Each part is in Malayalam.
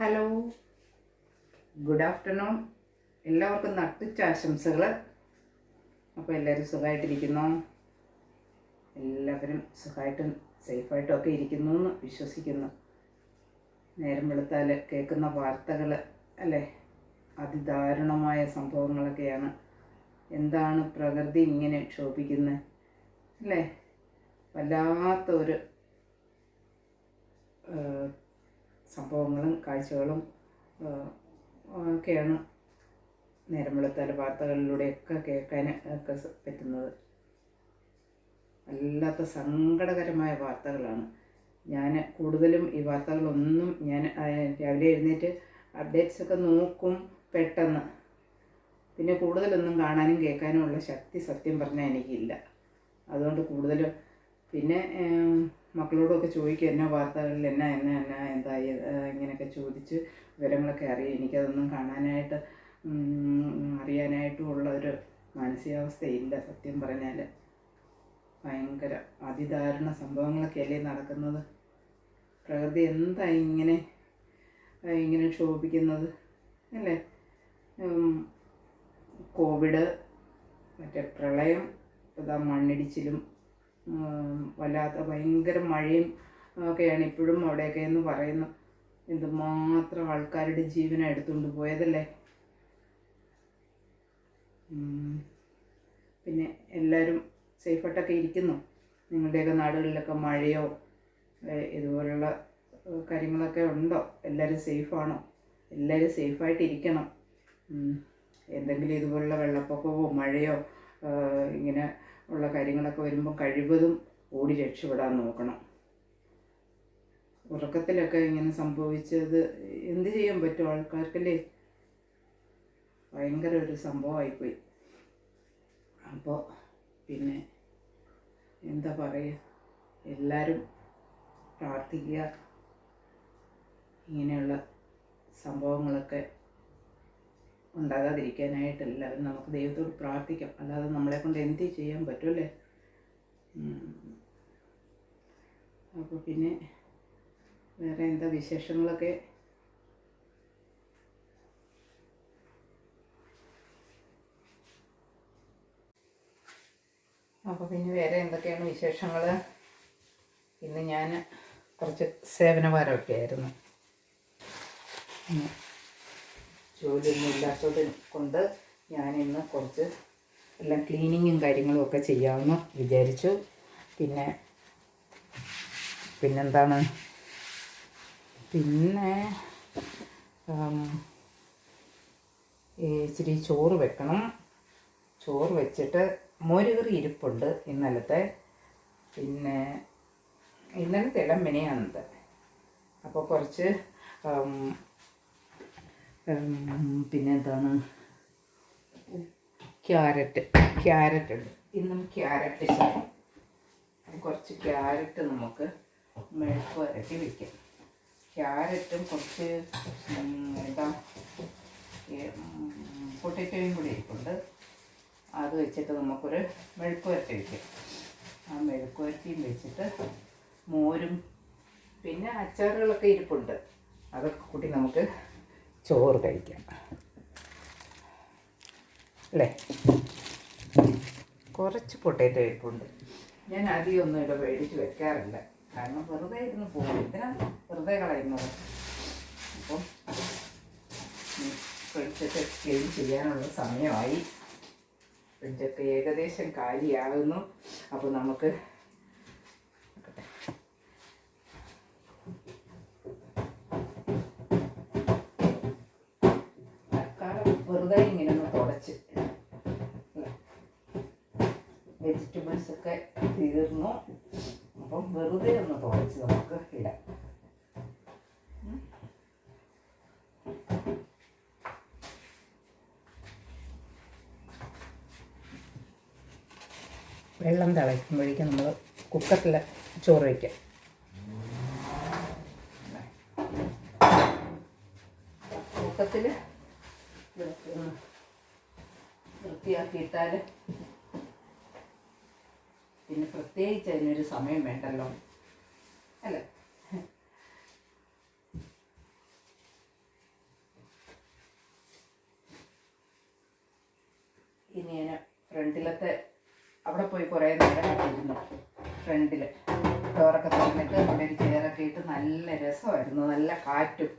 ഹലോ. Good afternoon. എല്ലാവർക്കും നട്ടുച്ചാശംസകൾ അപ്പോൾ എല്ലാവരും സുഖമായിട്ടിരിക്കുന്നു എല്ലാവരും സുഖമായിട്ടും സേഫായിട്ടും ഒക്കെ ഇരിക്കുന്നു എന്ന് വിശ്വസിക്കുന്നു. നേരം വെളുത്താൽ കേൾക്കുന്ന വാർത്തകൾ അല്ലേ? അതിദാരുണമായ സംഭവങ്ങളൊക്കെയാണ്. എന്താണ് പ്രകൃതി ഇങ്ങനെ ക്ഷോഭിക്കുന്നത് അല്ലേ? വല്ലാത്ത ഒരു ഏഹ്, സംഭവങ്ങളും കാഴ്ചകളും ഒക്കെയാണ് നേരം വെളുത്താൽ വാർത്തകളിലൂടെയൊക്കെ കേൾക്കാൻ ഒക്കെ പറ്റുന്നത്. വല്ലാത്ത സങ്കടകരമായ വാർത്തകളാണ്. ഞാൻ കൂടുതലും ഈ വാർത്തകളൊന്നും ഞാൻ രാവിലെ എഴുന്നേറ്റ് അപ്ഡേറ്റ്സ് ഒക്കെ നോക്കും പെട്ടെന്ന്. പിന്നെ കൂടുതലൊന്നും കാണാനും കേൾക്കാനും ഉള്ള ശക്തി സത്യം പറഞ്ഞാൽ എനിക്കില്ല. അതുകൊണ്ട് കൂടുതലും പിന്നെ മക്കളോടൊക്കെ ചോദിക്കും എന്നാ വാർത്തകളിൽ എന്നാ എന്നാ എന്നാ എന്തായി? ഇങ്ങനെയൊക്കെ ചോദിച്ച് വിവരങ്ങളൊക്കെ അറിയാം. എനിക്കതൊന്നും കാണാനായിട്ട് ഉം, അറിയാനായിട്ടും ഉള്ള ഒരു മാനസികാവസ്ഥയില്ല സത്യം പറഞ്ഞാൽ ഭയങ്കര അതിദാരുണ സംഭവങ്ങളൊക്കെയല്ലേ നടക്കുന്നത്. പ്രകൃതി എന്താ ഇങ്ങനെ ഇങ്ങനെ ക്ഷോഭിക്കുന്നത് അല്ലേ? കോവിഡ് മറ്റേ പ്രളയം ഇതാ മണ്ണിടിച്ചിലും വല്ലാത്ത ഭയങ്കര മഴയും ഒക്കെയാണ് ഇപ്പോഴും അവിടെയൊക്കെ എന്ന് പറയുന്നു എന്തുമാത്രം ആൾക്കാരുടെ ജീവനെ എടുത്തുകൊണ്ട് പോയതല്ലേ. പിന്നെ എല്ലാവരും സേഫായിട്ടൊക്കെ ഇരിക്കുന്നു നിങ്ങളുടെയൊക്കെ നാടുകളിലൊക്കെ മഴയോ ഇതുപോലുള്ള കാര്യങ്ങളൊക്കെ ഉണ്ടോ എല്ലാവരും സേഫാണോ എല്ലാവരും സേഫായിട്ട് ഇരിക്കണം. എന്തെങ്കിലും ഇതുപോലുള്ള വെള്ളപ്പൊക്കമോ മഴയോ ഇങ്ങനെ ഉള്ള കാര്യങ്ങളൊക്കെ വരുമ്പോൾ കഴിവതും ഓടി രക്ഷപ്പെടാൻ നോക്കണം. ഉറക്കത്തിലൊക്കെ ഇങ്ങനെ സംഭവിച്ചത് എന്ത് ചെയ്യാൻ പറ്റും? ആൾക്കാർക്കല്ലേ ഭയങ്കര ഒരു സംഭവമായിപ്പോയി അപ്പോൾ പിന്നെ എന്താ പറയുക എല്ലാവരും പ്രാർത്ഥിക്കുക. ഇങ്ങനെയുള്ള സംഭവങ്ങളൊക്കെ ഉണ്ടാകാതിരിക്കാനായിട്ട് എല്ലാവരും നമുക്ക് ദൈവത്തോട് പ്രാർത്ഥിക്കാം. അല്ലാതെ നമ്മളെ കൊണ്ട് എന്ത് ചെയ്യാൻ പറ്റുമല്ലേ അപ്പോൾ പിന്നെ വേറെ എന്താ വിശേഷങ്ങളൊക്കെ? അപ്പോൾ പിന്നെ വേറെ എന്തൊക്കെയാണ് വിശേഷങ്ങൾ ഇന്ന് ഞാൻ കുറച്ച് സേവനഭാരമൊക്കെ ആയിരുന്നു. ജോലിയൊന്നും ഇല്ലാത്തത് കൊണ്ട് ഞാനിന്ന് കുറച്ച് എല്ലാം ക്ലീനിങ്ങും കാര്യങ്ങളും ഒക്കെ ചെയ്യാമെന്ന് വിചാരിച്ചു. പിന്നെ പിന്നെന്താണ്? പിന്നെ ഇച്ചിരി ചോറ് വെക്കണം. ചോറ് വെച്ചിട്ട് മോരുകറി ഇരിപ്പുണ്ട് ഇന്നലത്തെ. പിന്നെ ഇന്നലത്തെ ഇളം മിനിയാണത്. അപ്പോൾ കുറച്ച് പിന്നെ എന്താണ് ക്യാരറ്റ്. ക്യാരറ്റ് ഉണ്ട്. ഇന്നും ക്യാരറ്റ് ചെയ്യും കുറച്ച് ക്യാരറ്റ് നമുക്ക് മെഴുക്ക് വരട്ടി വയ്ക്കാം ക്യാരറ്റും കുറച്ച് എന്താ പൊട്ടറ്റോയും കൂടി ഇരിപ്പുണ്ട്. അത് വെച്ചിട്ട് നമുക്കൊരു മെഴുക്ക് വരട്ടി വയ്ക്കാം ആ മെഴുക്ക് വരട്ടിയും വെച്ചിട്ട് മോരും പിന്നെ അച്ചാറുകളൊക്കെ ഇരിപ്പുണ്ട്. അതൊക്കെ കൂട്ടി നമുക്ക് ചോറ് കഴിക്കാം. അല്ലേ? കുറച്ച് പൊട്ടേറ്റോ ഇരിപ്പുണ്ട്. ഞാൻ അധികം ഒന്നും ഇവിടെ മേടിച്ച് വെക്കാറില്ല. കാരണം വെറുതെ ഇരുന്ന് പോകും. ഇതിനാ വെറുതെ കളയുന്നത്? അപ്പം ഫ്രിഡ്ജൊക്കെ ക്ലീൻ ചെയ്യാനുള്ള സമയമായി. ഫ്രിഡ്ജൊക്കെ ഏകദേശം കാലിയാകുന്നു. അപ്പോൾ നമുക്ക് വെള്ളം തിളയ്ക്കുമ്പോഴേക്കും നമ്മൾ കുക്കറിൽ ചോറ് വയ്ക്കാം. കുക്കത്തിൽ വൃത്തിയാക്കിയിട്ടാൽ പിന്നെ പ്രത്യേകിച്ച് അതിനൊരു സമയം വേണ്ടല്ലോ. അല്ല? ഇനി ഞാൻ ഫ്രണ്ടിലത്തെ അവിടെ പോയി കുറേ നേരം ഇരുന്നു ഫ്രണ്ടിൽ ഡോറൊക്കെ തുറന്നിട്ട് അവിടെ ഒരു ചെയറൊക്കെ ഇട്ട് നല്ല രസമായിരുന്നു. നല്ല കാറ്റും.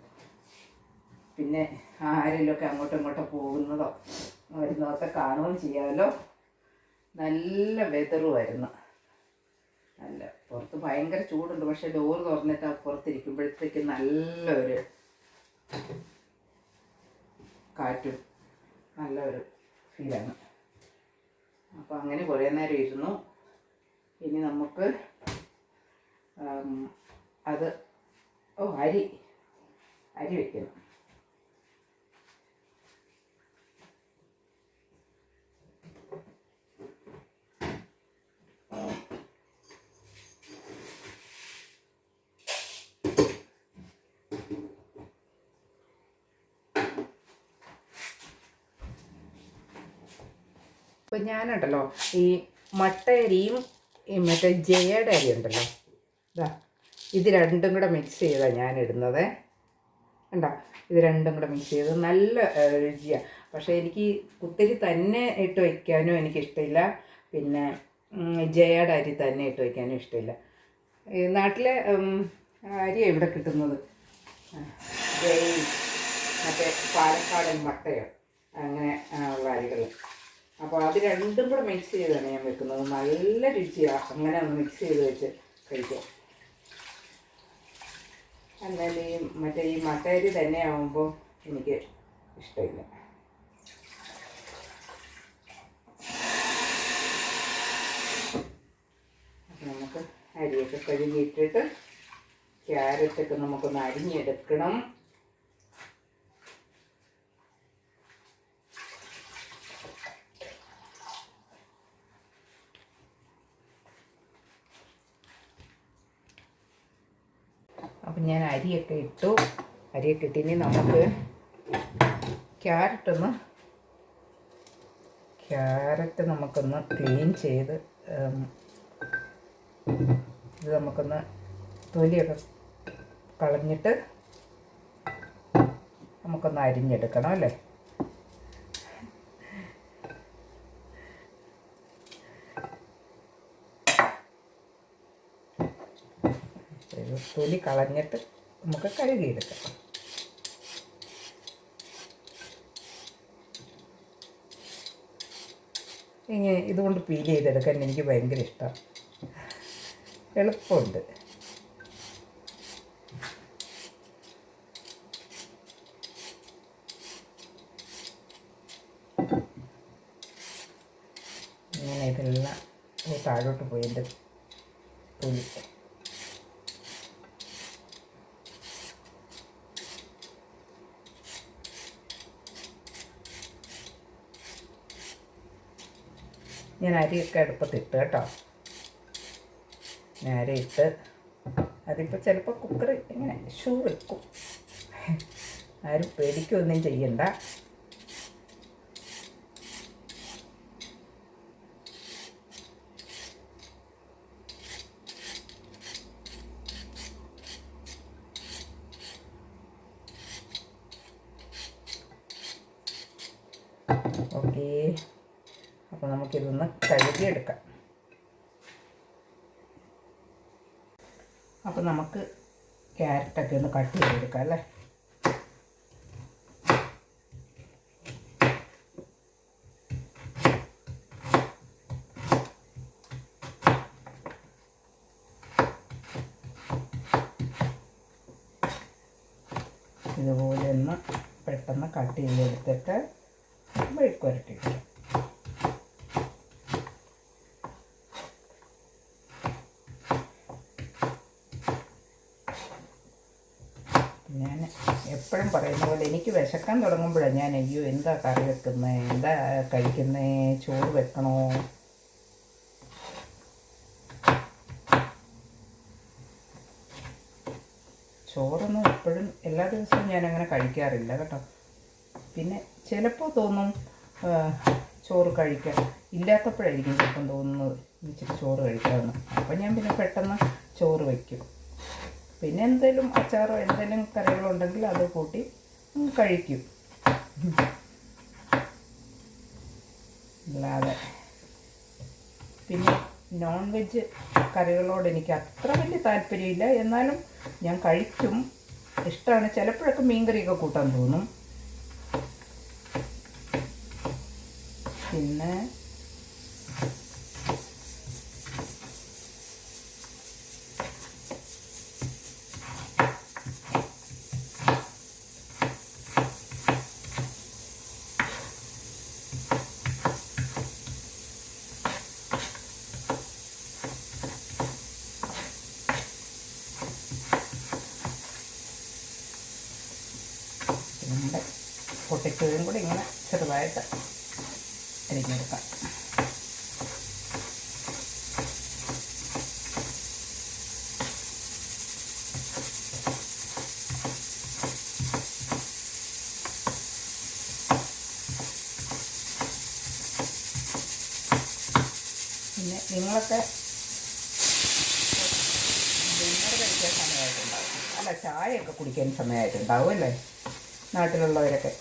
പിന്നെ ആരെങ്കിലുമൊക്കെ അങ്ങോട്ടും ഇങ്ങോട്ടും പോകുന്നതോ വരുന്നതൊക്കെ കാണുകയും ചെയ്യാമല്ലോ. നല്ല വെതറുമായിരുന്നു. നല്ല പുറത്ത് ഭയങ്കര ചൂടുണ്ട്. പക്ഷെ ഡോർ തുറന്നിട്ട് പുറത്തിരിക്കുമ്പോഴത്തേക്ക് നല്ലൊരു കാറ്റും. നല്ലൊരു ഫീലാണ് അപ്പോൾ അങ്ങനെ കുറേ നേരം ഇരുന്നു. ഇനി നമുക്ക് അത് ഓ അരി. അരി വെക്കണം. ഞാനുണ്ടല്ലോ ഈ മട്ടയരിയും ഈ മറ്റേ ജയയുടെ അരി ഉണ്ടല്ലോ ഇതാ ഇത് രണ്ടും കൂടെ മിക്സ് ചെയ്താണ് ഞാൻ ഇടുന്നത് കണ്ടോ? ഇത് രണ്ടും കൂടെ മിക്സ് ചെയ്ത് നല്ല രുചിയാണ് പക്ഷേ എനിക്ക് കുത്തിരി തന്നെ ഇട്ട് വയ്ക്കാനും എനിക്കിഷ്ടമില്ല പിന്നെ ജയയുടെ അരി തന്നെ ഇട്ട് വയ്ക്കാനും ഇഷ്ടമില്ല നാട്ടിലെ അരി എവിടെ കിട്ടുന്നത്? മറ്റേ പാലക്കാടൻ മട്ടയോ? അങ്ങനെ ഉള്ള അരികൾ അപ്പോൾ അത് രണ്ടും കൂടെ മിക്സ് ചെയ്താണ് ഞാൻ വെക്കുന്നത്. നല്ല രുചിയാണ് അങ്ങനെ ഒന്ന് മിക്സ് ചെയ്ത് വെച്ച് കഴിക്കാം. അല്ലാതെ ഈ മറ്റേ ഈ മട്ടയരി തന്നെ ആവുമ്പോൾ എനിക്ക് ഇഷ്ടമില്ല. നമുക്ക് അരിയൊക്കെ കഴുകിയിട്ടിട്ട് ക്യാരറ്റൊക്കെ നമുക്കൊന്ന് അരിഞ്ഞെടുക്കണം. അപ്പം ഞാൻ അരിയൊക്കെ ഇട്ടു. അരിയൊക്കെ ഇട്ട് ഇനി നമുക്ക് ക്യാരറ്റ് ഒന്ന് ക്യാരറ്റ് നമുക്കൊന്ന് ക്ലീൻ ചെയ്ത് ഇത് നമുക്കൊന്ന് തൊലിയൊക്കെ കളഞ്ഞിട്ട് നമുക്കൊന്ന് അരിഞ്ഞെടുക്കണം അല്ലേ ഇത് തൊലി കളഞ്ഞിട്ട് നമുക്ക് കഴുകിയെടുക്കാം ഇങ്ങനെ ഇതുകൊണ്ട് പീൽ ചെയ്തെടുക്കാൻ എനിക്ക് ഭയങ്കര ഇഷ്ടമാണ് എളുപ്പമുണ്ട് ഇങ്ങനെ ഇതെല്ലാം ഓ, താഴോട്ട് പോയി എന്റെ തൊലി ഞാൻ അരിയൊക്കെ അടുപ്പത്തിട്ട് കേട്ടോ. നേരെ ഇട്ട് അതിപ്പോൾ ചിലപ്പോൾ കുക്കർ ഇങ്ങനെ ഷൂ വെക്കും. ആരും പേടിക്കൊന്നും ചെയ്യണ്ട. ഓക്കേ അപ്പോൾ നമുക്കിതൊന്ന് കഴുകിയെടുക്കാം. അപ്പോൾ നമുക്ക് ക്യാരറ്റൊക്കെ ഒന്ന് കട്ട് ചെയ്തെടുക്കാം അല്ലേ? ഇതുപോലെ ഒന്ന് പെട്ടെന്ന് കട്ട് ചെയ്തെടുത്തിട്ട് മെഴുക്ക് വരട്ടിയിട്ട് ഞാൻ എപ്പോഴും പറയുന്ന പോലെ വിശക്കാൻ തുടങ്ങുമ്പോഴാണ് ഞാൻ അയ്യോ എന്താ കറി വെക്കുന്നത് എന്താ കഴിക്കുന്നത് ചോറ് വെക്കണോ? ചോറൊന്നും എപ്പോഴും എല്ലാ ദിവസവും ഞാൻ അങ്ങനെ കഴിക്കാറില്ല കേട്ടോ. പിന്നെ ചിലപ്പോൾ തോന്നും ചോറ് കഴിക്കാൻ ഇല്ലാത്തപ്പോഴായിരിക്കും ചിലപ്പം തോന്നുന്നത് ഇച്ചിരി ചോറ് കഴിക്കാമെന്ന്. അപ്പം ഞാൻ പിന്നെ പെട്ടെന്ന് ചോറ് വയ്ക്കും പിന്നെ എന്തെങ്കിലും അച്ചാറോ എന്തെങ്കിലും കറികളോ ഉണ്ടെങ്കിൽ അത് കൂട്ടി കഴിക്കും അല്ലാതെ പിന്നെ നോൺ വെജ് കറികളോട് എനിക്ക് അത്ര വലിയ താല്പര്യമില്ല. എന്നാലും ഞാൻ കഴിക്കും. ഇഷ്ടമാണ് ചിലപ്പോഴൊക്കെ മീൻകറിയൊക്കെ കൂട്ടാൻ തോന്നും. പിന്നെ നമ്മുടെ പൊട്ടിച്ചതും കൂടി ഇങ്ങനെ ചെറുതായിട്ട് അരിഞ്ഞെടുക്കാം പിന്നെ നിങ്ങളൊക്കെ ഡിന്നർ കഴിക്കാൻ സമയമായിട്ടുണ്ടാവും. അല്ല ചായയൊക്കെ കുടിക്കാൻ സമയമായിട്ടുണ്ടാവും അല്ലേ നാട്ടിലുള്ളവരൊക്കെ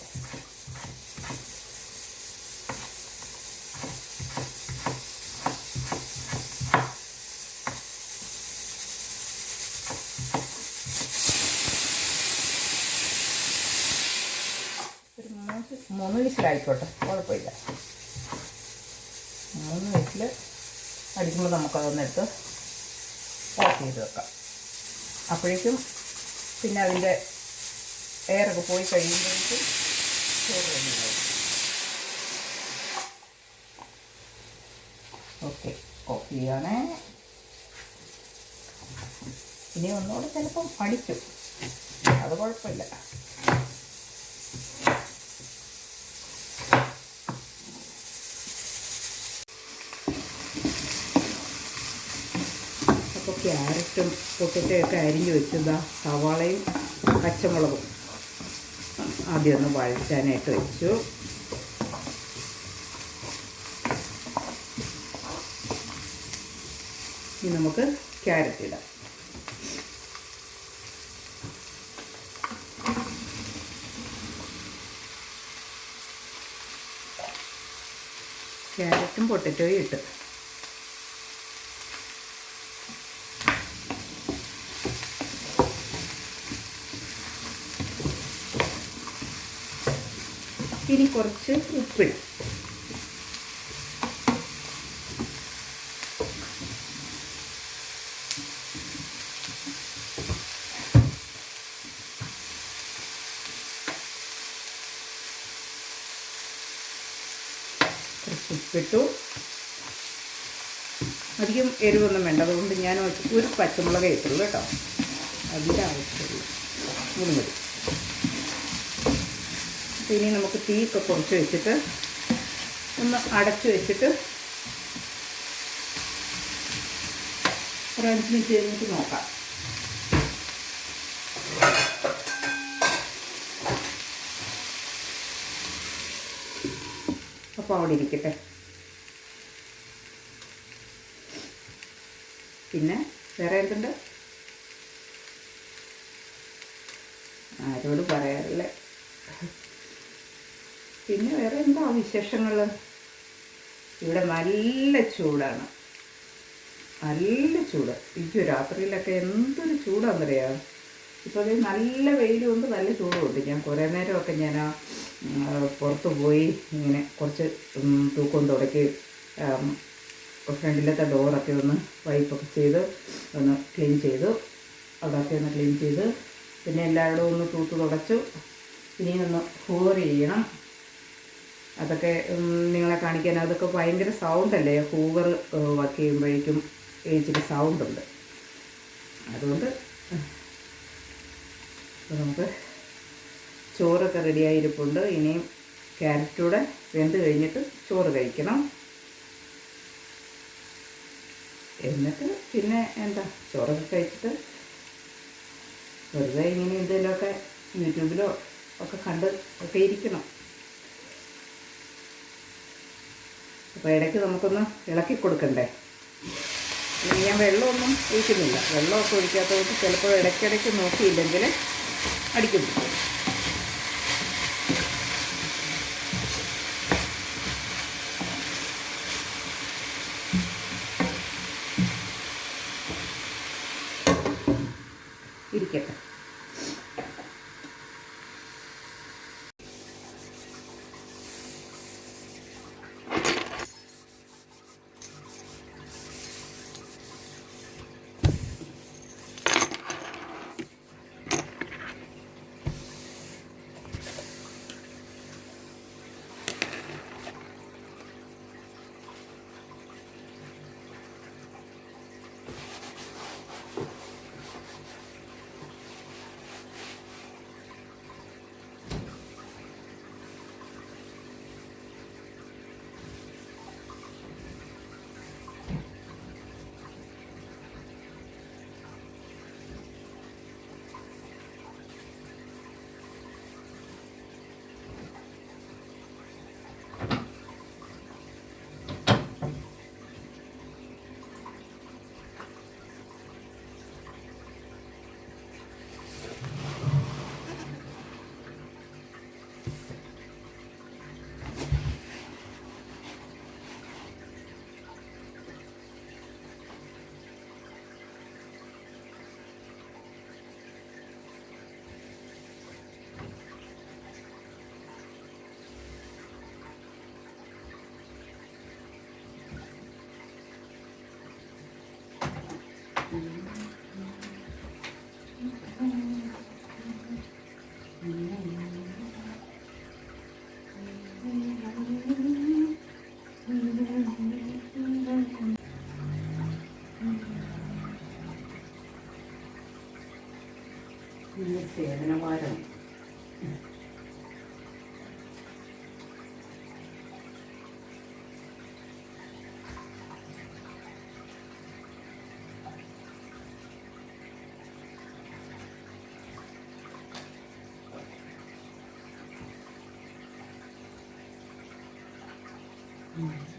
മൂന്ന് മൂന്ന് വിസിലായിക്കോട്ടെ. കുഴപ്പമില്ല മൂന്ന് വിസിൽ അടിക്കുമ്പോൾ നമുക്കതൊന്നെടുത്ത് ഓഫ് ചെയ്ത് വെക്കാം. അപ്പോഴേക്കും പിന്നെ അതിന്റെ എയറൊക്കെ പോയി കഴിയുമ്പോഴേക്കും ചോറ് റെഡിയാവും ഓക്കെ ഓഫ് ചെയ്യണേ. ഇനി ഒന്നുകൂടെ ചിലപ്പം അടിക്കും. അത് കുഴപ്പമില്ല. ക്യാരറ്റും പൊട്ടിട്ടൊക്കെ അരിഞ്ഞ് വെച്ചതാ സവാളയും പച്ചമുളകും. ആദ്യം ഒന്ന് വഴറ്റാനായിട്ട് വെച്ചു. ഇനി നമുക്ക് ക്യാരറ്റ് ഇടാം. ക്യാരറ്റും പൊട്ടറ്റോയും ഇട്ട്. ഇനി കുറച്ച് ഉപ്പ്. കുറച്ച് ഉപ്പിട്ടു. അധികം എരിവൊന്നും വേണ്ട. അതുകൊണ്ട് ഞാൻ ഒരു പച്ചമുളക് ഇട്ടുള്ളൂ കേട്ടോ. അതിന്റെ മതി അപ്പോൾ ഇനി നമുക്ക് തീയൊക്കെ കുറച്ച് വെച്ചിട്ട് ഒന്ന് അടച്ചു വെച്ചിട്ട് ഒരു അഞ്ച് മിനിറ്റ് കഴിഞ്ഞിട്ട് നോക്കാം. അപ്പോൾ അവിടെ ഇരിക്കട്ടെ. പിന്നെ വേറെ എന്തുണ്ട്? ആരോട് പറയാറില്ലേ. പിന്നെ വേറെ എന്താ വിശേഷങ്ങൾ? ഇവിടെ നല്ല ചൂടാണ്. നല്ല ചൂട്. ഇയ്യോ രാത്രിയിലൊക്കെ എന്തൊരു ചൂടാണെന്നറിയാം ഇപ്പോൾ അത് നല്ല വെയിലുണ്ട് നല്ല ചൂടുമുണ്ട് ഞാൻ കുറേ നേരമൊക്കെ ഞാൻ പുറത്ത് പോയി ഇങ്ങനെ കുറച്ച് തൂക്കം തുടക്കി ഫ്രണ്ടിലത്തെ ഡോറൊക്കെ ഒന്ന് വൈപ്പൊക്കെ ചെയ്ത് ഒന്ന് ക്ലീൻ ചെയ്തു. അതൊക്കെ ഒന്ന് ക്ലീൻ ചെയ്ത് പിന്നെ എല്ലായിടവും ഒന്ന് തൂത്ത് തുടച്ചു. ഇനി ഒന്ന് ഹൂവർ ചെയ്യണം. അതൊക്കെ നിങ്ങളെ കാണിക്കാൻ അതൊക്കെ ഭയങ്കര സൗണ്ടല്ലേ ഹൂവർ വർക്ക് ചെയ്യുമ്പോഴേക്കും ഇച്ചിരി സൗണ്ടുണ്ട് അതുകൊണ്ട് നമുക്ക് ചോറൊക്കെ റെഡിയായിരിപ്പുണ്ട് ഇനിയും ക്യാരറ്റൂടെ വെന്ത് കഴിഞ്ഞിട്ട് ചോറ് കഴിക്കണം. എന്നിട്ട് പിന്നെ എന്താ ചോറൊക്കെ കഴിച്ചിട്ട് വെറുതെ ഇങ്ങനെ എന്തെങ്കിലുമൊക്കെ യൂട്യൂബിലോ ഒക്കെ കണ്ട് ഒക്കെ ഇരിക്കണം. അപ്പോൾ ഇടയ്ക്ക് നമുക്കൊന്ന് ഇളക്കി കൊടുക്കണ്ടേ? ഞാൻ വെള്ളമൊന്നും ഒഴിക്കുന്നില്ല. വെള്ളമൊക്കെ ഒഴിക്കാത്തതുകൊണ്ട് ചിലപ്പോൾ ഇടയ്ക്കിടയ്ക്ക് നോക്കിയില്ലെങ്കിൽ അടിക്കും. ഇരിക്കട്ടെ. morning.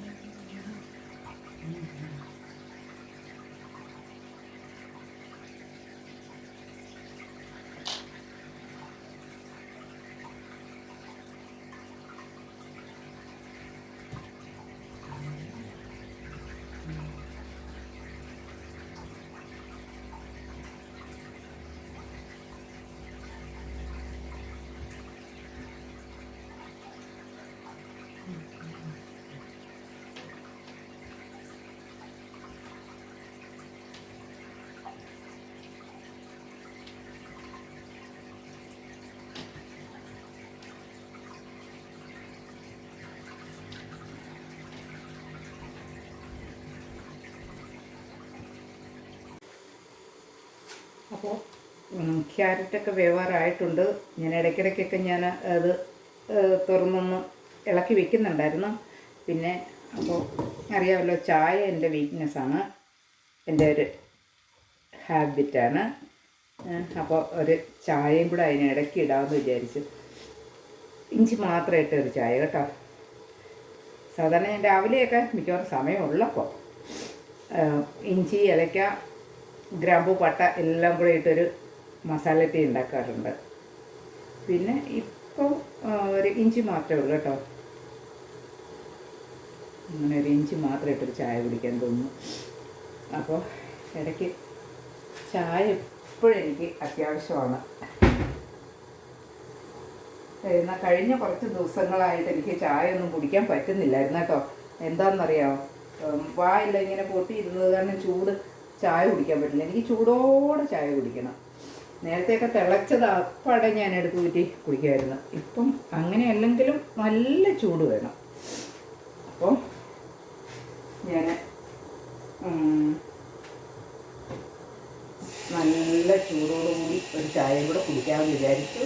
അപ്പോൾ ക്യാരറ്റൊക്കെ വേവാറായിട്ടുണ്ട് ഞാൻ ഇടയ്ക്കിടയ്ക്കൊക്കെ ഞാൻ അത് തുറന്നൊന്ന് ഇളക്കി വെക്കുന്നുണ്ടായിരുന്നു. പിന്നെ അപ്പോൾ അറിയാമല്ലോ ചായ എന്റെ വീക്ക്നെസ്സാണ്. എന്റെ ഒരു ഹാബിറ്റാണ്. അപ്പോൾ ഒരു ചായയും കൂടെ അതിന് ഇടയ്ക്ക് ഇടാമെന്ന് വിചാരിച്ചു. ഇഞ്ചി മാത്രം ഇട്ട ഒരു ചായ കേട്ടോ. സാധാരണ ഞാൻ രാവിലെയൊക്കെ മിക്കവാറും സമയമുള്ളപ്പോൾ ഇഞ്ചി ഇലയ്ക്ക ഗ്രാമ്പു പട്ട എല്ലാം കൂടെ ഇട്ടൊരു മസാല ടീ ഉണ്ടാക്കാറുണ്ട്. പിന്നെ ഇപ്പോൾ ഒരു ഇഞ്ചി മാത്രമേ ഉള്ളൂ കേട്ടോ. അങ്ങനെ ഒരു ഇഞ്ചി മാത്രം ഇട്ടൊരു ചായ കുടിക്കാൻ തോന്നുന്നു. അപ്പോൾ ഇടയ്ക്ക് ചായ എപ്പോഴും എനിക്ക് അത്യാവശ്യമാണ്. എന്നാൽ കഴിഞ്ഞ കുറച്ച് ദിവസങ്ങളായിട്ട് എനിക്ക് ചായ ഒന്നും കുടിക്കാൻ പറ്റുന്നില്ലായിരുന്നു കേട്ടോ. എന്താണെന്നറിയാമോ വായില്ല ഇങ്ങനെ പൊട്ടിയിരുന്നത് കാരണം ചൂട് ചായ കുടിക്കാൻ പറ്റില്ല. എനിക്ക് ചൂടോടെ ചായ കുടിക്കണം. നേരത്തെയൊക്കെ തിളച്ചത് അപ്പാടെ ഞാൻ എടുത്ത് കൂറ്റി കുടിക്കുമായിരുന്നു. ഇപ്പം അങ്ങനെ അല്ലെങ്കിലും നല്ല ചൂട് വേണം. അപ്പം ഞാൻ നല്ല ചൂടോടുകൂടി ഒരു ചായയും കൂടെ കുടിക്കാമെന്ന് വിചാരിച്ചു.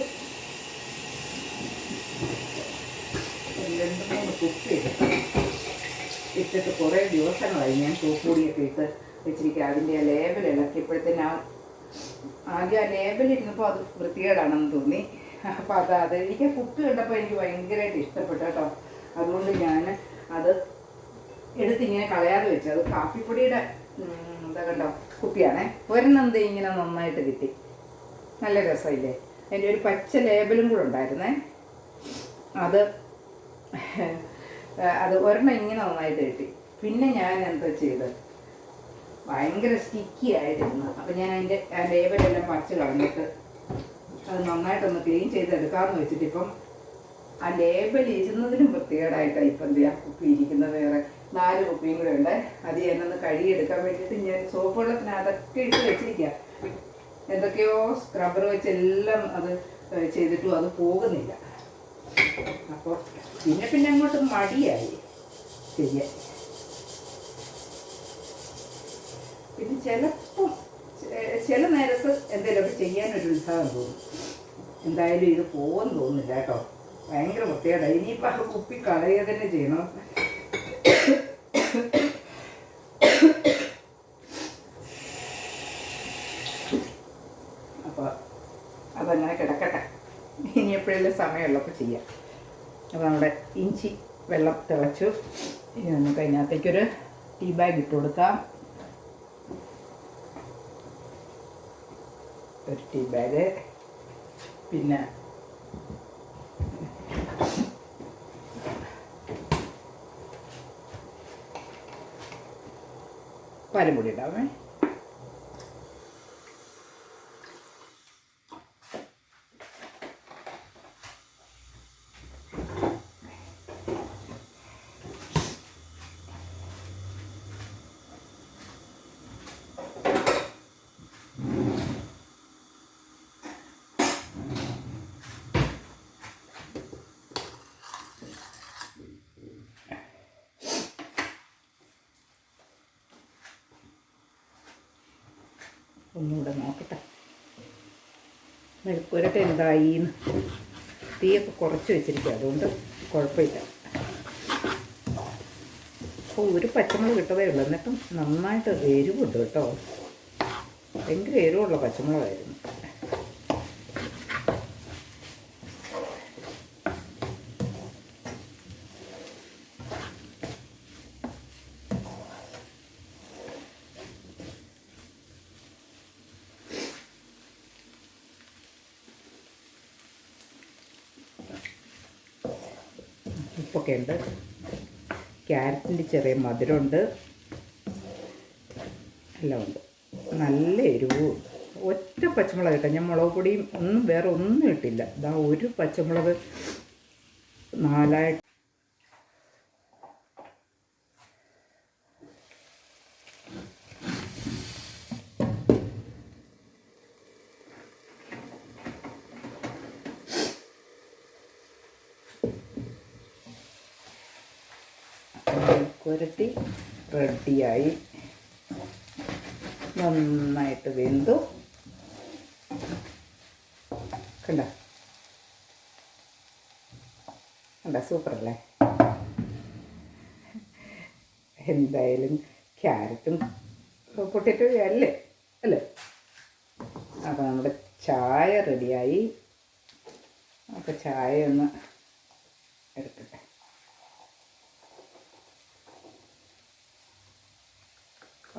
രണ്ടു മൂന്ന് കുപ്പി ഇട്ടിട്ട് കുറേ ദിവസങ്ങളായി ഞാൻ തൂക്കൂടിയൊക്കെ ഇട്ട് വെച്ചിരിക്കുക. അതിന്റെ ആ ലേബൽ ഇളക്കിയപ്പോഴത്തേന് ആ ആകെ ആ ലേബൽ ഇരുന്നപ്പോൾ അത് വൃത്തികേടാണെന്ന് തോന്നി. അപ്പോൾ അത് അത് എനിക്ക് കുപ്പി കണ്ടപ്പോൾ എനിക്ക് ഭയങ്കരമായിട്ട് ഇഷ്ടപ്പെട്ടു കേട്ടോ. അതുകൊണ്ട് ഞാൻ അത് എടുത്തിങ്ങനെ കളയാതെ വെച്ചു. അത് കാപ്പിപ്പൊടിയുടെ എന്താ കണ്ടോ കുപ്പിയാണേ. ഒരെണ്ണം ദേ ഇങ്ങനെ നന്നായിട്ട് കിട്ടി. നല്ല രസമില്ലേ? അതിന്റെ ഒരു പച്ച ലേബലും കൂടെ ഉണ്ടായിരുന്നേ. അത് അത് ഒരെണ്ണം ഇങ്ങനെ നന്നായിട്ട് കിട്ടി. പിന്നെ ഞാൻ എന്താ ചെയ്ത് ഭയങ്കര സ്റ്റിക്കി ആയിരുന്നു. അപ്പം ഞാൻ അതിന്റെ ആ ലേബലെല്ലാം പറിച്ച് കളഞ്ഞിട്ട് അത് നന്നായിട്ടൊന്ന് ക്ലീൻ ചെയ്തെടുക്കാമെന്ന് വെച്ചിട്ട് ഇപ്പം ആ ലേബൽ ഇരുന്നതിനും വൃത്തികേടായിട്ടാണ് ഇപ്പം എന്ത് ചെയ്യുക കുപ്പി ഇരിക്കുന്നത് വേറെ. നാല് കുപ്പിയും കൂടെ ഉണ്ട്. അത് ഞാനൊന്ന് കഴുകിയെടുക്കാൻ വേണ്ടിയിട്ട് ഞാൻ സോപ്പ് വെള്ളത്തിന് അതൊക്കെ ഇട്ട് വെച്ചിരിക്കുക എന്തൊക്കെയോ സ്ക്രബ്ബർ വെച്ചെല്ലാം അത് ഏഹ് ചെയ്തിട്ടും അത് പോകുന്നില്ല. അപ്പോൾ പിന്നെ പിന്നെ അങ്ങോട്ട് മടിയായി. ചെയ്യാൻ. പിന്നെ ചിലപ്പോൾ ചില നേരത്ത് എന്തെങ്കിലുമൊക്കെ ചെയ്യാനൊരു ഉത്സാഹം തോന്നും. എന്തായാലും ഇത് പോകുമെന്ന് തോന്നുന്നില്ല കേട്ടോ. ഭയങ്കര വൃത്തികേടാ. ഇനിയിപ്പോൾ ആ കുപ്പി കളയുക തന്നെ ചെയ്യണം. അപ്പോൾ അതങ്ങനെ കിടക്കട്ടെ. ഇനി എപ്പോഴെല്ലാം സമയമുള്ളപ്പോൾ ചെയ്യാം. അപ്പോൾ നമ്മുടെ ഇഞ്ചി വെള്ളം തിളച്ചു. ഇനി നമുക്ക് അതിനകത്തേക്കൊരു ടീ ബാഗ് ഇട്ട് കൊടുക്കാം. ഒരു ടീ ബാഗ് പിന്നെ പാലും കൂടി ഇടാമേ ഒന്നുകൂടെ നോക്കട്ടെ. മെഴുക്കുരട്ട എന്തായി തീയൊക്കെ കുറച്ച് വെച്ചിരിക്കുക അതുകൊണ്ട് കുഴപ്പമില്ല. അപ്പോൾ ഒരു പച്ചമുളക് കിട്ടതേ ഉള്ളൂ. എന്നിട്ടും നന്നായിട്ട് എരിവുണ്ട് കേട്ടോ. ഭയങ്കര എരിവുള്ള പച്ചമുളകായിരുന്നു. ഉപ്പൊക്കെ ഉണ്ട്. ക്യാരറ്റിന്റെ ചെറിയ മധുരമുണ്ട്. എല്ലാം ഉണ്ട്. നല്ല എരിവും ഒറ്റ പച്ചമുളക് ഇട്ട ഞാൻ മുളക് പൊടിയും ഒന്നും വേറെ ഒന്നും ഇട്ടില്ല. ഇതാ ഒരു പച്ചമുളക് നാലായിട്ട് കുരട്ടി റെഡിയായി. നന്നായിട്ട് വെന്തു. കണ്ട? കണ്ട? സൂപ്പറല്ലേ? എന്തായാലും ക്യാരറ്റും പൊട്ടിയിട്ട് അല്ലേ? അല്ലേ? അപ്പോൾ നമ്മുടെ ചായ റെഡിയായി. അപ്പോൾ ചായ ഒന്ന് എടുക്കട്ടെ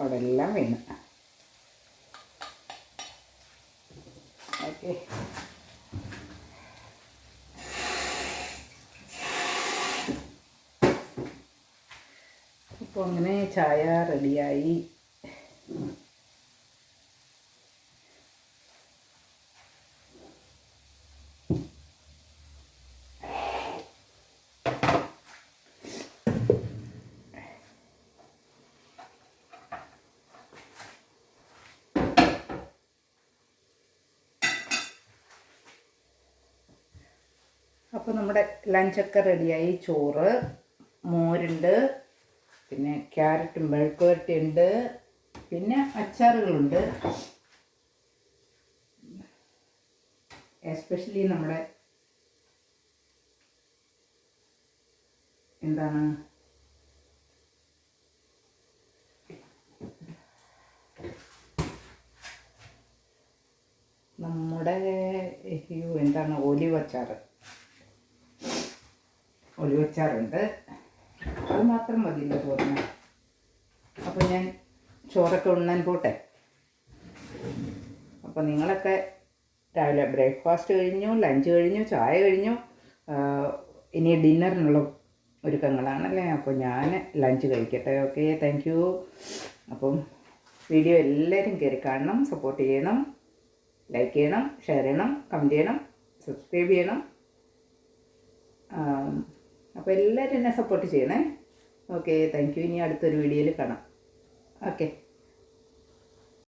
അവിടെ എല്ലാം വീണ് ഓക്കെ അപ്പോൾ അങ്ങനെ ചായ റെഡിയായി. അപ്പോൾ നമ്മുടെ ലഞ്ചൊക്കെ റെഡിയായി ചോറ് മോരുണ്ട് പിന്നെ ക്യാരറ്റും മെഴുക്കുവരട്ടിയുണ്ട് പിന്നെ അച്ചാറുകളുണ്ട്. എസ്പെഷ്യലി നമ്മുടെ എന്താണ്? നമ്മുടെ എന്താണ്? ഒലിവച്ചാറ്. ഒലിവച്ചാറുണ്ട്. അത് മാത്രം മതിയല്ലോ ചോറിന്. അപ്പോൾ ഞാൻ ചോറൊക്കെ ഉണ്ണാൻ പോട്ടെ. അപ്പോൾ നിങ്ങളൊക്കെ രാവിലെ ബ്രേക്ക്ഫാസ്റ്റ് കഴിഞ്ഞു ലഞ്ച് കഴിഞ്ഞു ചായ കഴിഞ്ഞു. ഇനി ഡിന്നറിനുള്ള ഒരുക്കങ്ങളാണല്ലേ? അപ്പോൾ ഞാൻ ലഞ്ച് കഴിക്കട്ടെ. ഓക്കെ താങ്ക് യു അപ്പം വീഡിയോ എല്ലാവരും കയറി കാണണം സപ്പോർട്ട് ചെയ്യണം ലൈക്ക് ചെയ്യണം ഷെയർ ചെയ്യണം കമന്റ് ചെയ്യണം സബ്സ്ക്രൈബ് ചെയ്യണം. അപ്പോൾ എല്ലാവരും എന്നെ സപ്പോർട്ട് ചെയ്യണേ. ഓക്കെ താങ്ക് യു ഇനി അടുത്തൊരു വീഡിയോയിൽ കാണാം. ഓക്കെ